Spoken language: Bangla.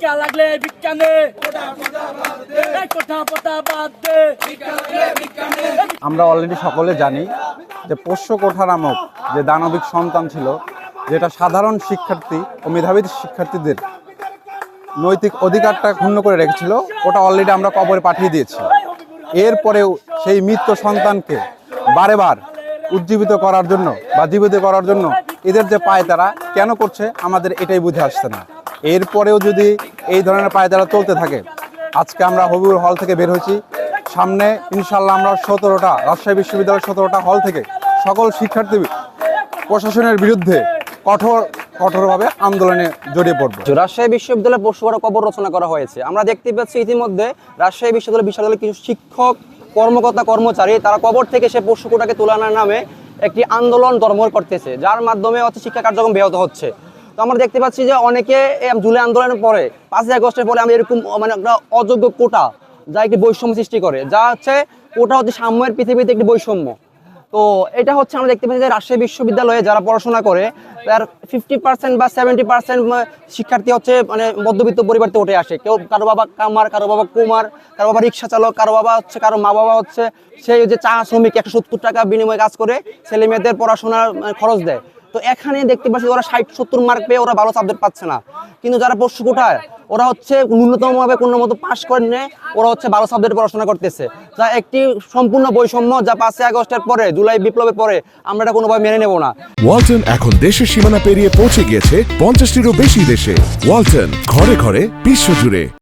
ভিক্ষা লাগলে আমরা অলরেডি সকলে জানি যে পোষ্য কোঠা নামক যে দানবিক সন্তান ছিল, যেটা সাধারণ শিক্ষার্থী ও মেধাবী শিক্ষার্থীদের নৈতিক অধিকারটা ক্ষুণ্ণ করে রেখেছিল, ওটা অলরেডি আমরা কবরে পাঠিয়ে দিয়েছি। এরপরেও সেই মৃত সন্তানকে বারে বার উজ্জীবিত করার জন্য বা জীবিত করার জন্য এদের যে পায় তারা কেন করছে, আমাদের এটাই বুঝে আসছে না। এরপরেও যদি এই ধরনের পায়তারা চলতে থাকে, আজকে আমরা হবিবুর হল থেকে বের হয়েছি। সামনে ইনশাল্লাহ আমরা সতেরোটা, রাজশাহী বিশ্ববিদ্যালয়ের সতেরোটা হল থেকে সকল শিক্ষার্থী প্রশাসনের বিরুদ্ধে কঠোর, কঠোরভাবে আন্দোলনে জড়িয়ে পড়ব। রাজশাহী বিশ্ববিদ্যালয়ে পশুবড় কবর রচনা করা হয়েছে। আমরা দেখতে পাচ্ছি ইতিমধ্যে রাজশাহী বিশ্ববিদ্যালয় বিশ্ববিদ্যালয়ের কিছু শিক্ষক, কর্মকর্তা, কর্মচারী, তারা কবর থেকে সে পশুকুটাকে তোলানোর নামে একটি আন্দোলন ধর্ম করতেছে, যার মাধ্যমে হচ্ছে শিক্ষা কার্যক্রম ব্যাহত হচ্ছে। তো আমরা দেখতে পাচ্ছি যে অনেকে জুলাই আন্দোলনের পরে পাঁচই আগস্টের পরে আমরা এরকম মানে একটা অযোগ্য কোটা যা একটি বৈষম্য সৃষ্টি করে যা হচ্ছে কোটা হচ্ছে সাম্যের পৃথিবীতে একটি বৈষম্য। তো এটা হচ্ছে আমরা দেখতে পাচ্ছি যে রাজশাহী বিশ্ববিদ্যালয়ে যারা পড়াশোনা করে তার ফিফটি পার্সেন্ট বা সেভেন্টি পার্সেন্ট শিক্ষার্থী হচ্ছে মানে মধ্যবিত্ত পরিবারতে উঠে আসে। কেউ কারও বাবা কামার কারও বাবা কুমার কারও বাবা রিক্সা চালক কারও বাবা হচ্ছে কারও মা বাবা হচ্ছে সেই যে চা শ্রমিক একশো সত্তর টাকা বিনিময়ে কাজ করে ছেলে মেয়েদের পড়াশোনার মানে, খরচ দেয়। তো এখানে দেখতে পাচ্ছি ওরা ষাট, সত্তর মার্ক পেয়ে ওরা ভালো সাবজেক্ট পাচ্ছে না। কিন্তু যারা পশু কোঠায় ওরা হচ্ছে ন্যূনতম ভাবে কোনো মতো পাশ করে ওরা হচ্ছে ভালো সাবজেক্ট পড়াশোনা করতেছে। যা একটি সম্পূর্ণ বৈষম্য যা পাঁচই আগস্টের পরে, জুলাই বিপ্লবের পরে আমরা এটা কোনোভাবে মেনে নেব না। ওয়ালটন এখন দেশের সীমানা পেরিয়ে পৌঁছে গিয়েছে পঞ্চাশটিরও বেশি দেশে। ওয়ালটন ঘরে ঘরে বিশ্বজুড়ে।